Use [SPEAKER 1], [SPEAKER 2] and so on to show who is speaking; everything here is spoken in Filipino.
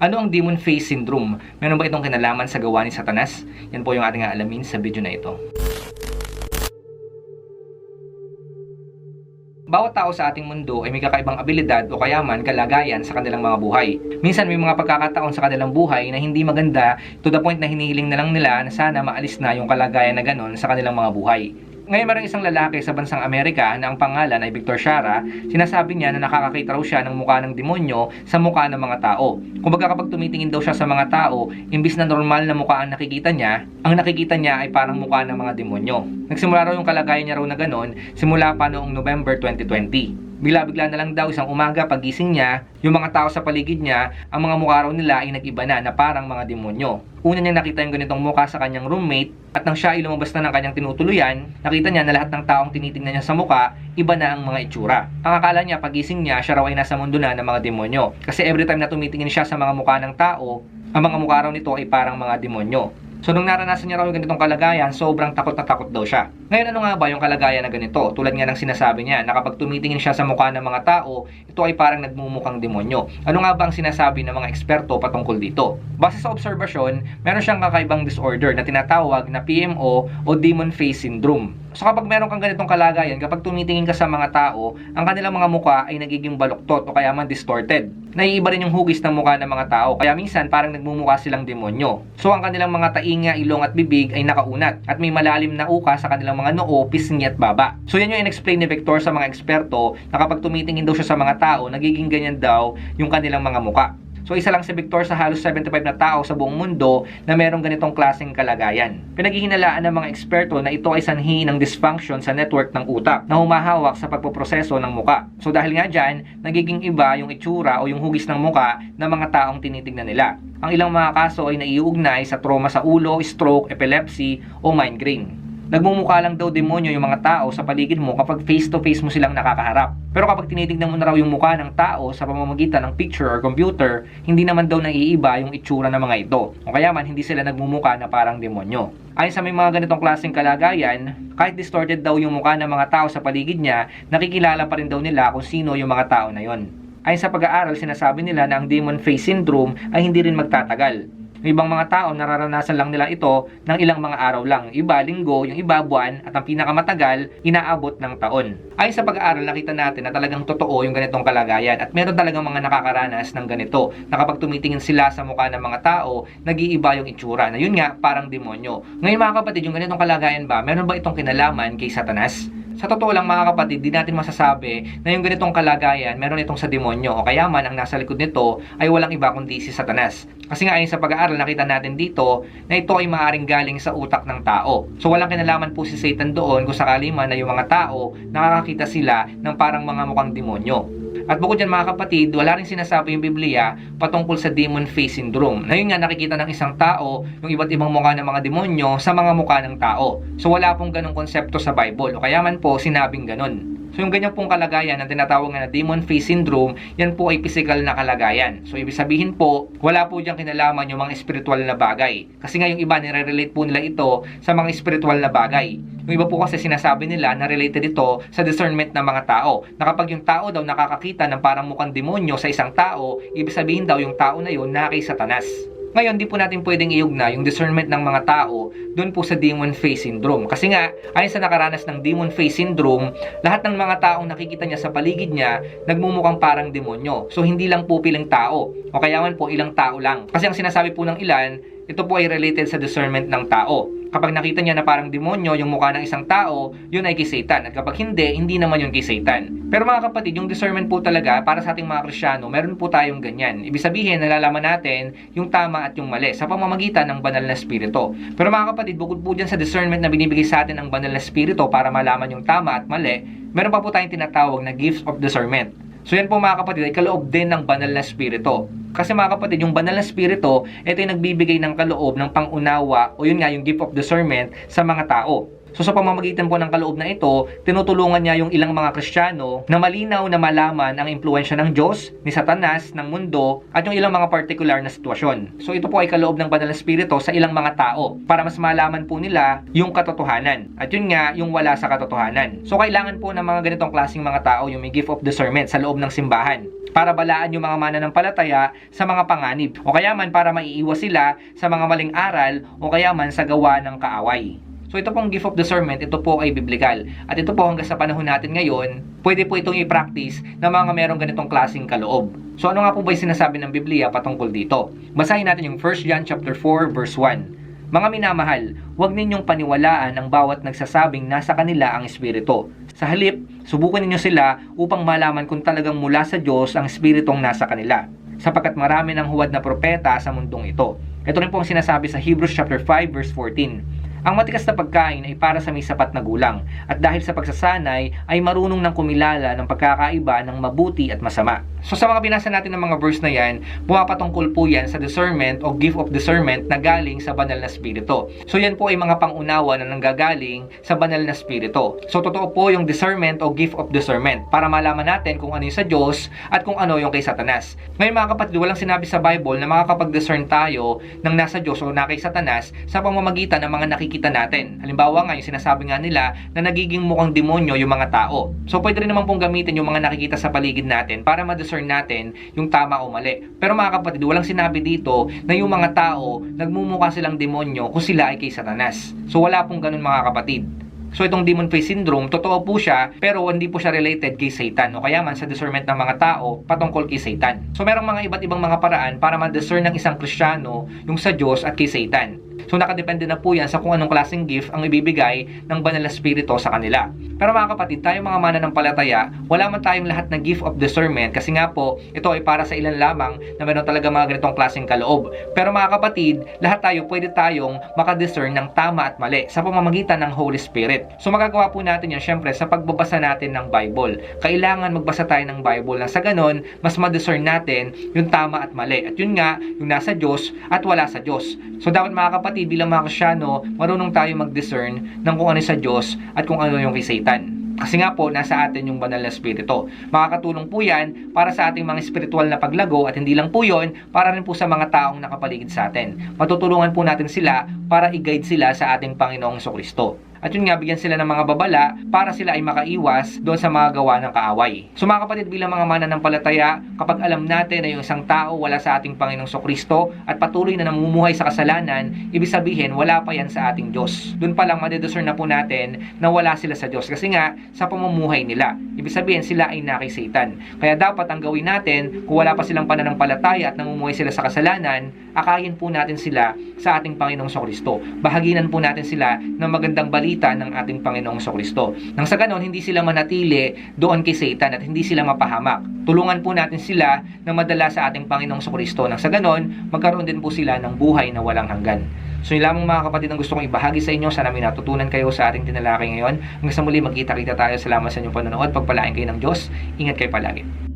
[SPEAKER 1] Ano ang demon face syndrome? Meron ba itong kinalaman sa gawa ni Satanas? Yan po yung ating aalamin sa video na ito. Bawat tao sa ating mundo ay may kakaibang abilidad o kayaman, kalagayan sa kanilang mga buhay. Minsan may mga pagkakataon sa kanilang buhay na hindi maganda to the point na hinihiling na lang nila na sana maalis na yung kalagayan na ganon sa kanilang mga buhay. Ngayon mayroong isang lalaki sa bansang Amerika na ang pangalan ay Victor Shara, sinasabi niya na nakakakita raw siya ng mukha ng demonyo sa mukha ng mga tao. Kumbaga kapag tumitingin daw siya sa mga tao, imbis na normal na mukha ang nakikita niya, ang nakikita niya ay parang mukha ng mga demonyo. Nagsimula raw yung kalagayan niya raw na ganon simula pa noong November 2020. Bigla-bigla na lang daw isang umaga pagising niya, yung mga tao sa paligid niya, ang mga mukha raw nila ay nag-iba na na parang mga demonyo. Una niya nakita yung ganitong mukha sa kanyang roommate at nang siya ay lumabas na ng kanyang tinutuluyan, nakita niya na lahat ng taong tinitingnan niya sa mukha, iba na ang mga itsura. Ang akala niya pagising niya, siya raw ay nasa mundo na ng mga demonyo. Kasi every time na tumitingin siya sa mga mukha ng tao, ang mga mukha raw nito ay parang mga demonyo. So nung naranasan niya raw yung ganitong kalagayan, sobrang takot na takot daw siya. Ngayon ano nga ba yung kalagayan na ganito? Tulad nga ng sinasabi niya, na kapag tumitingin siya sa mukha ng mga tao, ito ay parang nagmumukhang demonyo. Ano nga ba ang sinasabi ng mga eksperto patungkol dito? Base sa obserbasyon, meron siyang kakaibang disorder na tinatawag na PMO o Demon Face Syndrome. So kapag meron kang ganitong kalagayan, kapag tumitingin ka sa mga tao, ang kanilang mga mukha ay nagiging baluktot o kaya man distorted. Naiiba rin yung hugis ng mukha ng mga tao, kaya minsan parang nagmumukha silang demonyo. So ang kanilang mga tainga, ilong at bibig ay nakaunat at may malalim na uka sa kanilang mga noo, pisngi at baba. So yan yung in-explain ni Victor sa mga eksperto na kapag tumitingin daw siya sa mga tao, nagiging ganyan daw yung kanilang mga mukha. So isa lang si Victor sa halos 75 na tao sa buong mundo na merong ganitong klaseng kalagayan. Pinaghihinalaan ng mga eksperto na ito ay sanhi ng dysfunction sa network ng utak na humahawak sa pagpoproseso ng muka. So dahil nga dyan, nagiging iba yung itsura o yung hugis ng muka ng mga taong tinitingnan nila. Ang ilang mga kaso ay naiuugnay sa trauma sa ulo, stroke, epilepsy o migraine. Nagmumukha lang daw demonyo yung mga tao sa paligid mo kapag face to face mo silang nakakaharap. Pero kapag tinitignan mo na raw yung mukha ng tao sa pamamagitan ng picture or computer, hindi naman daw naiiba yung itsura ng mga ito. O kaya man hindi sila nagmumukha na parang demonyo. Ayon sa may mga ganitong klaseng kalagayan, kahit distorted daw yung mukha ng mga tao sa paligid niya, nakikilala pa rin daw nila kung sino yung mga tao na yon. Ayon sa pag-aaral, sinasabi nila na ang demon face syndrome ay hindi rin magtatagal. Yung ibang mga tao, nararanasan lang nila ito ng ilang mga araw lang. Iba, linggo, yung iba, buwan, at ang pinakamatagal, inaabot ng taon. Ayon sa pag-aaral, nakita natin na talagang totoo yung ganitong kalagayan at meron talagang mga nakakaranas ng ganito na kapag tumitingin sila sa mukha ng mga tao, nag-iiba yung itsura na yun nga, parang demonyo. Ngayon mga kapatid, yung ganitong kalagayan ba, meron ba itong kinalaman kay Satanas? Sa totoo lang mga kapatid, di natin masasabi na yung ganitong kalagayan, meron itong sa demonyo o kaya man ang nasa likod nito ay walang iba kundi si Satanas. Kasi nga ayon sa pag-aaral, nakita natin dito na ito ay maaaring galing sa utak ng tao. So walang kinalaman po si Satan doon kung sakali man na yung mga tao nakakakita sila ng parang mga mukhang demonyo. At bukod dyan mga kapatid, wala rin sinasabi yung Biblia patungkol sa demon face syndrome. Na yun nga nakikita ng isang tao yung iba't ibang mukha ng mga demonyo sa mga mukha ng tao. So wala pong ganong konsepto sa Bible o kaya man po sinabing ganon. So yung ganyan pong kalagayan na tinatawag na demon face syndrome, yan po ay physical na kalagayan. So ibig sabihin po, wala po diyang kinalaman yung mga spiritual na bagay. Kasi nga yung iba nire-relate po nila ito sa mga spiritual na bagay. Yung iba po kasi sinasabi nila na related ito sa discernment ng mga tao. Na kapag yung tao daw nakakakita ng parang mukhang demonyo sa isang tao, ibig sabihin daw yung tao na yun na kay satanas. Ngayon, di po natin pwedeng iugna yung discernment ng mga tao doon po sa demon face syndrome. Kasi nga, ayon sa nakaranas ng demon face syndrome, lahat ng mga taong nakikita niya sa paligid niya, nagmumukhang parang demonyo. So, hindi lang po pilang tao. O kaya man po, ilang tao lang. Kasi ang sinasabi po ng ilan, ito po ay related sa discernment ng tao. Kapag nakita niya na parang demonyo yung mukha ng isang tao, yun ay kay Satan. At kapag hindi, hindi naman yun kay Satan. Pero mga kapatid, yung discernment po talaga, para sa ating mga Krisyano, meron po tayong ganyan. Ibig sabihin, nalalaman natin yung tama at yung mali sa pamamagitan ng banal na spirito. Pero mga kapatid, bukod po dyan sa discernment na binibigay sa atin ng banal na spirito para malaman yung tama at mali, meron pa po tayong tinatawag na gifts of discernment. So yan po mga kapatid ay kaloob din ng banal na spirito. Kasi mga kapatid, yung banal na spirito, ito yung nagbibigay ng kaloob ng pangunawa o yun nga yung gift of discernment sa mga tao. So sa pamamagitan po ng kaloob na ito, tinutulungan niya yung ilang mga Kristiyano na malinaw na malaman ang impluensya ng Diyos, ni Satanas, ng mundo, at yung ilang mga particular na sitwasyon. So ito po ay kaloob ng Banal na Espiritu sa ilang mga tao para mas malaman po nila yung katotohanan. At yun nga, yung wala sa katotohanan. So kailangan po ng mga ganitong klaseng mga tao yung may gift of discernment sa loob ng simbahan para balaan yung mga mananampalataya sa mga panganib o kaya man para maiiwas sila sa mga maling aral o kaya man sa gawa ng kaaway. So ito pong gift of discernment, ito po ay biblical. At ito po hanggang sa panahon natin ngayon, pwede po itong i-practice ng mga merong ganitong klaseng kaloob. So ano nga po ba yung sinasabi ng Biblia patungkol dito? Basahin natin yung 1 John chapter 4 verse 1. Mga minamahal, huwag ninyong paniwalaan ang bawat nagsasabing nasa kanila ang Espiritu. Sa halip, subukan ninyo sila upang malaman kung talagang mula sa Diyos ang Espiritong nasa kanila. Sapagkat marami ng huwad na propeta sa mundong ito. Ito rin po ang sinasabi sa Hebrews chapter 5 verse 14. Ang matikas na pagkain ay para sa may sapat na gulang at dahil sa pagsasanay ay marunong ng kumilala ng pagkakaiba ng mabuti at masama. So sa mga binasa natin ng mga verse na yan, pumapatungkol po yan sa discernment o gift of discernment na galing sa banal na spirito. So yan po ay mga pangunawa na nanggagaling sa banal na spirito. So totoo po yung discernment o gift of discernment para malaman natin kung ano yung sa Diyos at kung ano yung kay Satanas. Ngayon mga kapatid, walang sinabi sa Bible na makakapag-discern tayo ng nasa Diyos o na kay Satanas sa pamamagitan ng mga nakikita natin. Halimbawa nga, yung sinasabi nga nila na nagiging mukhang demonyo yung mga tao. So pwede rin naman pong gamitin yung mga nakikita sa paligid natin para ma-discern natin yung tama o mali. Pero mga kapatid, walang sinabi dito na yung mga tao nagmumukha silang demonyo kung sila ay kay Satanas. So wala pong ganun mga kapatid. So itong demon face syndrome, totoo po siya, pero hindi po siya related kay Satan o kaya man sa discernment ng mga tao patungkol kay Satan. So merong mga iba't ibang mga paraan para ma-discern ng isang Kristiyano yung sa Diyos at kay Satan. So nakadepende na po yan sa kung anong klaseng gift ang ibibigay ng banal na spirito sa kanila. Pero mga kapatid, tayo mga mananampalataya, wala man tayong lahat na gift of discernment kasi nga po, ito ay para sa ilan lamang na meron talaga mga ganitong klaseng kaloob. Pero mga kapatid, lahat tayo pwede tayong makadiscern ng tama at mali sa pamamagitan ng Holy Spirit. So magagawa po natin yan syempre sa pagbabasa natin ng Bible. Kailangan magbasa tayo ng Bible na sa ganon, mas ma-discern natin yung tama at mali. At yun nga, yung nasa Diyos at wala sa Diyos. So dapat mga kapatid, bilang mga Krisyano, marunong tayo mag-discern ng kung ano sa Diyos at kung ano yung kay Satan. Kasi nga po, nasa atin yung banal na spirito. Makakatulong po yan para sa ating mga spiritual na paglago at hindi lang po yon para rin po sa mga taong nakapaligid sa atin. Matutulungan po natin sila para i-guide sila sa ating Panginoong Kristo. At yun nga, bigyan sila ng mga babala para sila ay makaiwas doon sa mga gawa ng kaaway. So mga kapatid, bilang mga mananampalataya, kapag alam natin na yung isang tao wala sa ating Panginoong Kristo at patuloy na namumuhay sa kasalanan, ibig sabihin wala pa yan sa ating Diyos. Doon pa lang madediscern na po natin na wala sila sa Diyos. Kasi nga, sa pamumuhay nila, ibig sabihin sila ay na kay Satan. Kaya dapat ang gawin natin, kung wala pa silang pananampalataya at namumuhay sila sa kasalanan, akayin po natin sila sa ating Panginoong Kristo. Bahaginan po natin sila ng magandang balita ng ating Panginoong Kristo. Nang sa ganon, hindi sila manatili doon kay Satan at hindi sila mapahamak. Tulungan po natin sila na madala sa ating Panginoong Kristo. Nang sa ganon, magkaroon din po sila ng buhay na walang hanggan. So yun lamang mga kapatid ang gusto kong ibahagi sa inyo. Sana may natutunan kayo sa ating tinalakay ngayon. Hanggang sa muli, magkita-kita tayo. Salamat sa inyong panonood. Pagpalain kayo ng Diyos. Ingat kayo palagi.